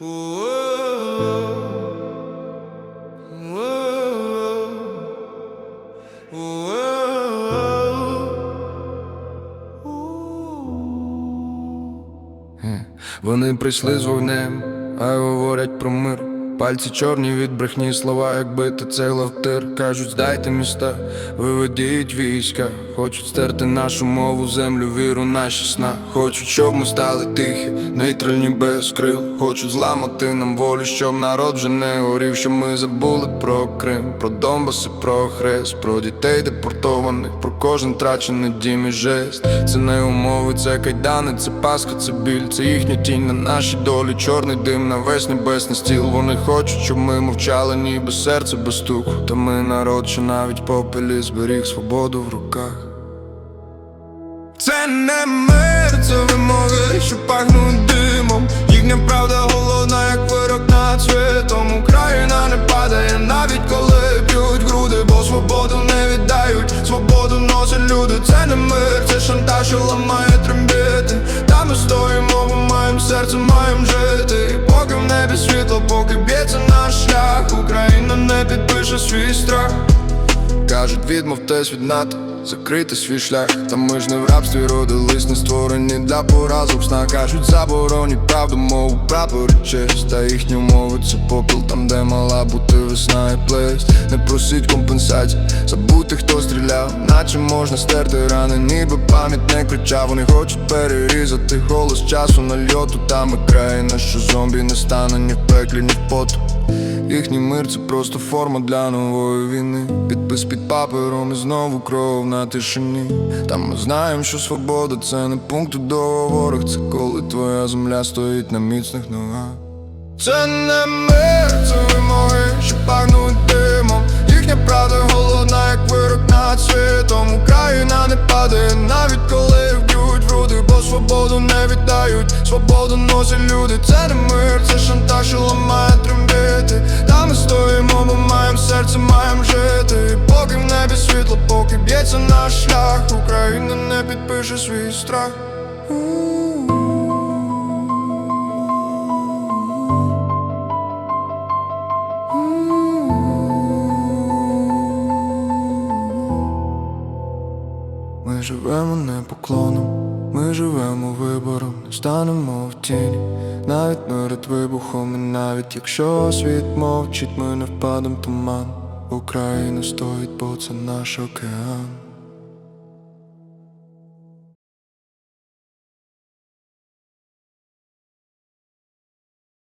Вони прийшли з вогнем, а говорять про мир. Пальці чорні від брехні, слова, як бити цегла в тир. Кажуть, здайте міста, виведіть війська. Хочуть стерти нашу мову, землю, віру, наші сна. Хочуть, щоб ми стали тихі, нейтральні без крил. Хочуть зламати нам волю, щоб народ вже не горів. Щоб ми забули про Крим, про Донбас і про хрест, про дітей депортованих, про кожен трачений дім і жест. Це не умови, це кайдани, це паска, це біль, це їхня тінь на нашій долі, чорний дим на весь небесний стіл. Вони хочуть, щоб ми мовчали, ніби серце без стуку. Та ми народ, що навіть попелі зберіг свободу в руках. Це не мир, це вимоги, що пахнуть димом. Їхня правда голодна, як вирок над світом. Україна не падає, навіть коли б'ють груди, бо свободу не віддають, свободу носять люди. Це не мир, це шантаж, що ламає трембіти. Та ми стоїмо, бо маєм серце, маєм жити. Небі світло, поки б'ється наш шлях, Україна не підпише свій страх. Кажуть, відмовтесь від НАТО, закрити свій шлях. Та ми ж не в рабстві родились, не створені для поразок сна Кажуть, заборонять правду, мову, прапор честь Та їхні умови це попіл там, де мала бути весна і плесть Не просить компенсацій, забути, хто стріляв, наче можна стерти рани, ніби пам'ять не кричав. Вони хочуть перерізати голос часу нальоту. Там і країна, що зомбі не стане ні в пеклі, ні в поту. Їхній мир це просто форма для нової війни. Підпис під папером і знову кров на тишині. Та ми знаємо, що свобода це не пункт договорах. Це коли твоя земля стоїть на міцних ногах. Це не мир, це вимоги, що пахнуть димом. Їхня правда голодна, як вирок над світом. Україна не падає, навіть коли вб'ють в груди, бо свободу не віддають, свободу носять люди. Це не мир, це б'ється наш шлях, Україна не підпише свій страх. Ми живемо не поклоном, ми живемо вибором, не станемо в тіні, навіть перед вибухом, і навіть якщо світ мовчить, ми не впадем в туман. Україна стоїть, бо це наш океан.